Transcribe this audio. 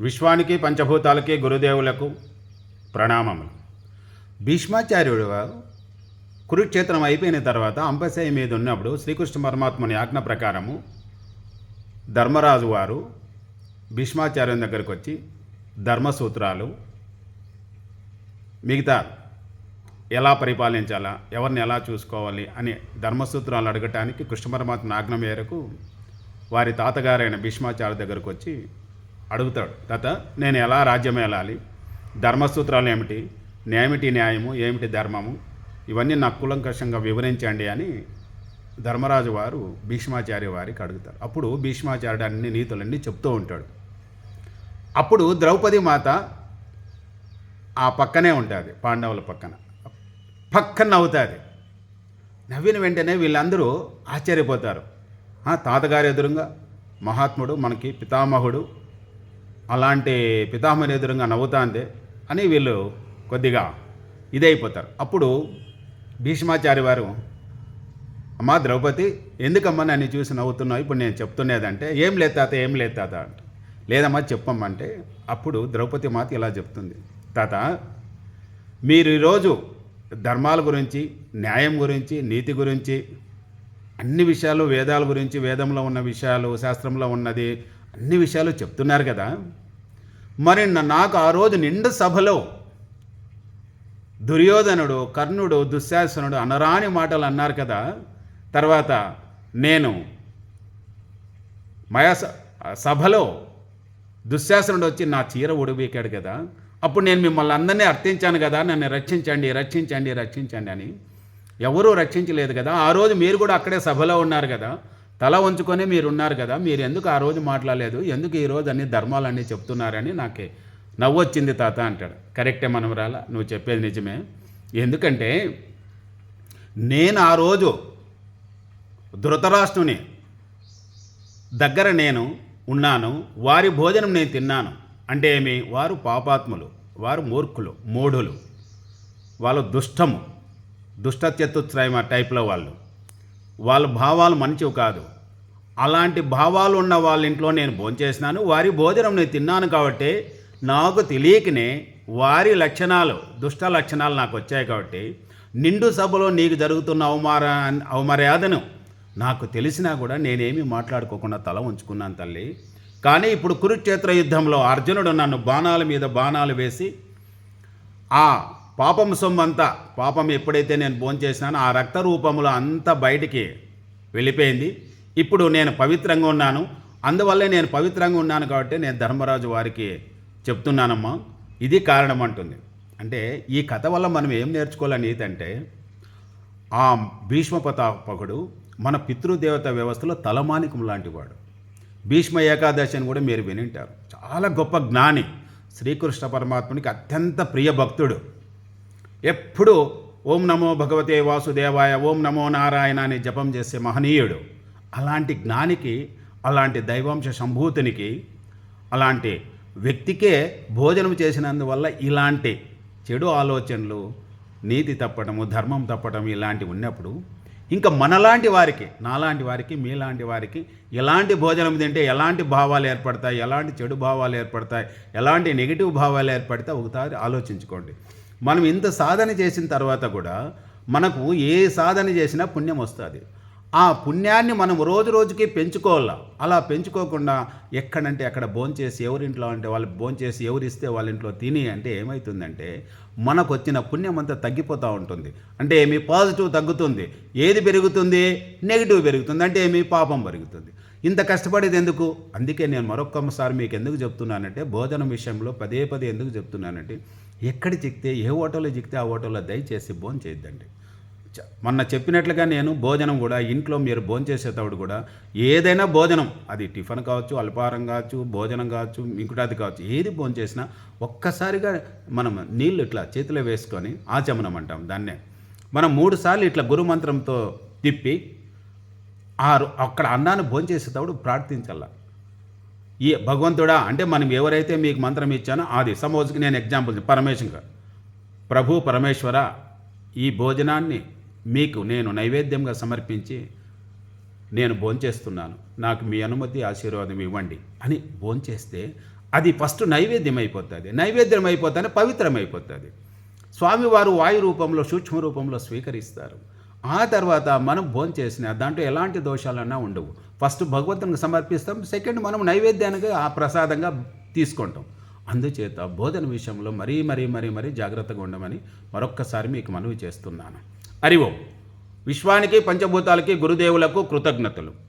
విశ్వానికి పంచభూతాలకి గురుదేవులకు ప్రణామములు. భీష్మాచార్యుడు కురుక్షేత్రం అయిపోయిన తర్వాత అంపశయ మీద ఉన్నప్పుడు శ్రీకృష్ణ పరమాత్మని ఆజ్ఞ ప్రకారము ధర్మరాజు వారు భీష్మాచార్యుని దగ్గరికి వచ్చి ధర్మసూత్రాలు మిగతా ఎలా పరిపాలించాలా ఎవరిని ఎలా చూసుకోవాలి అని ధర్మసూత్రాలు అడగటానికి కృష్ణ పరమాత్మ ఆజ్ఞ మేరకు వారి తాతగారైన భీష్మాచార్య దగ్గరకు వచ్చి అడుగుతాడు తాత నేను ఎలా రాజ్యమేలాలి ధర్మసూత్రాలు ఏమిటి? నేమిటి న్యాయము? ఏమిటి ధర్మము? ఇవన్నీ నాకు కులంకషంగా వివరించండి అని ధర్మరాజు వారు భీష్మాచార్య వారికి అడుగుతారు. అప్పుడు భీష్మాచార్యుడు అన్ని నీతులన్నీ చెప్తూ ఉంటాడు. అప్పుడు ద్రౌపది మాత ఆ పక్కనే ఉంటుంది పాండవుల పక్కన. పక్కన నవ్వుతుంది. నవ్విన వెంటనే వీళ్ళందరూ ఆశ్చర్యపోతారు. ఆ, ఎదురుగా మహాత్ముడు మనకి పితామహుడు అలాంటి పితామహుని ఎదురుగా నవ్వుతాందే అని వీళ్ళు కొద్దిగా ఇదైపోతారు. అప్పుడు భీష్మాచారి వారు అమ్మా ద్రౌపది ఎందుకమ్మా నన్ను చూసి నవ్వుతున్నావు? ఇప్పుడు నేను చెప్తున్నదంటే ఏం లేదు తాత ఏం లేదు తాత అంట. లేదమ్మా చెప్పమ్మంటే అప్పుడు ద్రౌపది మాత ఇలా చెప్తుంది. తాత మీరు ఈరోజు ధర్మాల గురించి న్యాయం గురించి నీతి గురించి అన్ని విషయాలు వేదాల గురించి వేదంలో ఉన్న విషయాలు శాస్త్రంలో ఉన్నది అన్ని విషయాలు చెప్తున్నారు కదా. మరి నాకు ఆ రోజు నిండు సభలో దుర్యోధనుడు కర్ణుడు దుశ్శాసనుడు అనరాని మాటలు అన్నారు కదా. తర్వాత నేను మయా స- సభలో దుశ్శాసనుడు వచ్చి నా చీర ఉడిబీకాడు కదా. అప్పుడు నేను మిమ్మల్ని అందరినీ అర్థించాను కదా. నన్ను రక్షించండి రక్షించండి రక్షించండి అని. ఎవరూ రక్షించలేదు కదా. ఆ రోజు మీరు కూడా అక్కడే సభలో ఉన్నారు కదా. తల వంచుకొని మీరు ఉన్నారు కదా మీరు ఎందుకు ఆ రోజు మాట్లాడలేదు? ఎందుకు ఈ రోజు అన్ని ధర్మాలన్నీ చెప్తున్నారని నాకు నవ్వొచ్చింది తాత అంటాడు. కరెక్టే మనవరాల నువ్వు చెప్పేది నిజమే. ఎందుకంటే నేను ఆ రోజు ధృతరాష్ట్రుని దగ్గర నేను ఉన్నాను వారి భోజనం నేను తిన్నాను. అంటే ఏమి? వారు పాపాత్ములు వారు మూర్ఖులు మూఢులు. వాళ్ళు దుష్టము దుష్ట టైప్లో వాళ్ళు. వాళ్ళ భావాలు మంచివి కాదు. అలాంటి భావాలు ఉన్న వాళ్ళ ఇంట్లో నేను భోంచేసినాను వారి భోజనం నేను తిన్నాను కాబట్టి నాకు తెలియకనే వారి లక్షణాలు దుష్ట లక్షణాలు నాకు వచ్చాయి కాబట్టి నిండు సభలో నీకు జరుగుతున్న అవమార అవమర్యాదను నాకు తెలిసినా కూడా నేనేమీ మాట్లాడుకోకుండా తల ఉంచుకున్నాను తల్లి. కానీ ఇప్పుడు కురుక్షేత్ర యుద్ధంలో అర్జునుడు నన్ను బాణాల మీద బాణాలు వేసి ఆ పాపం సొమ్మంతా. పాపం ఎప్పుడైతే నేను భోంచేసినానో ఆ రక్త రూపంలో అంతా బయటికి వెళ్ళిపోయింది. ఇప్పుడు నేను పవిత్రంగా ఉన్నాను. అందువల్లే నేను పవిత్రంగా ఉన్నాను కాబట్టి నేను ధర్మరాజు వారికి చెప్తున్నానమ్మా. ఇది కారణం అంటుంది. అంటే ఈ కథ వల్ల మనం ఏం నేర్చుకోవాలని ఏంటంటే ఆ భీష్మపతాపకుడు మన పితృదేవత వ్యవస్థలో తలమానికం లాంటివాడు భీష్మ ఏకాదశి అని కూడా మీరు వినింటారు. చాలా గొప్ప జ్ఞాని. శ్రీకృష్ణ పరమాత్మునికి అత్యంత ప్రియ భక్తుడు. ఎప్పుడూ ఓం నమో భగవతే వాసుదేవాయ ఓం నమో నారాయణ అని జపం చేసే మహనీయుడు. అలాంటి జ్ఞానికి అలాంటి దైవాంశ సంభూతినికి అలాంటి వ్యక్తికే భోజనం చేసినందువల్ల ఇలాంటి చెడు ఆలోచనలు నీతి తప్పటము ధర్మం తప్పటం ఇలాంటివి ఉన్నప్పుడు ఇంకా మనలాంటి వారికి నాలాంటి వారికి మీలాంటి వారికి ఎలాంటి భోజనం తింటే ఎలాంటి భావాలు ఏర్పడతాయి ఎలాంటి చెడు భావాలు ఏర్పడతాయి ఎలాంటి నెగిటివ్ భావాలు ఏర్పడతాయి ఒకసారి ఆలోచించుకోండి. మనం ఇంత సాధన చేసిన తర్వాత కూడా మనకు ఏ సాధన చేసినా పుణ్యం వస్తుంది. ఆ పుణ్యాన్ని మనం రోజు రోజుకి పెంచుకోవాలా? అలా పెంచుకోకుండా ఎక్కడంటే అక్కడ భోంచేసి ఎవరింట్లో అంటే వాళ్ళు భోంచేసి ఎవరిస్తే వాళ్ళ ఇంట్లో తిని అంటే ఏమవుతుందంటే మనకు వచ్చిన పుణ్యం అంతా తగ్గిపోతూ ఉంటుంది. అంటే ఏమి పాజిటివ్ తగ్గుతుంది. ఏది పెరుగుతుంది? నెగిటివ్ పెరుగుతుంది. అంటే ఏమి? పాపం పెరుగుతుంది. ఇంత కష్టపడేది ఎందుకు? అందుకే నేను మరొక్కసారి మీకు ఎందుకు చెప్తున్నానంటే భోజనం విషయంలో పదే పదే ఎందుకు చెప్తున్నానంటే ఎక్కడ చిక్తే ఏ హోటల్లో చిక్కితే ఆ హోటల్లో దయచేసి భోజనం చేయొద్దండి. చ- మొన్న చెప్పినట్లుగా నేను భోజనం కూడా ఇంట్లో మీరు భోజనం చేసేటప్పుడు కూడా ఏదైనా భోజనం అది టిఫిన్ కావచ్చు అల్పాహారం కావచ్చు భోజనం కావచ్చు ఇంకుటాది కావచ్చు ఏది భోజనం చేసినా ఒక్కసారిగా మనం నీళ్ళు ఇట్లా చేతిలో వేసుకొని ఆచమనం అంటాం దాన్నే. మనం మూడు సార్లు ఇట్లా గురుమంత్రంతో తిప్పి ఆ అక్కడ అన్నాన్ని భోంచేసేటప్పుడు ప్రార్థించాల ఈ భగవంతుడా అంటే మనం ఎవరైతే మీకు మంత్రం ఇచ్చానో అది సపోజ్కి నేను ఎగ్జాంపుల్ పరమేశ్వర ప్రభు పరమేశ్వర ఈ భోజనాన్ని మీకు నేను నైవేద్యంగా సమర్పించి నేను భోంచేస్తున్నాను. నాకు మీ అనుమతి ఆశీర్వాదం ఇవ్వండి అని భోంచేస్తే అది ఫస్ట్ నైవేద్యం అయిపోతుంది నైవేద్యం అయిపోతానే పవిత్రం అయిపోతుంది స్వామివారు వాయు రూపంలో సూక్ష్మ రూపంలో స్వీకరిస్తారు. ఆ తర్వాత మనం భోజనం చేసిన దాంట్లో ఎలాంటి దోషాలన్నా ఉండవు. ఫస్ట్ భగవంతునికి సమర్పిస్తాం సెకండ్ మనం నైవేద్యానికి ఆ ప్రసాదంగా తీసుకుంటాం. అందుచేత బోధన విషయంలో మరీ మరీ మరీ మరీ జాగ్రత్తగా ఉండమని మరొక్కసారి మీకు మనవి చేస్తున్నాను. హరి ఓం. విశ్వానికి పంచభూతాలకి గురుదేవులకు కృతజ్ఞతలు.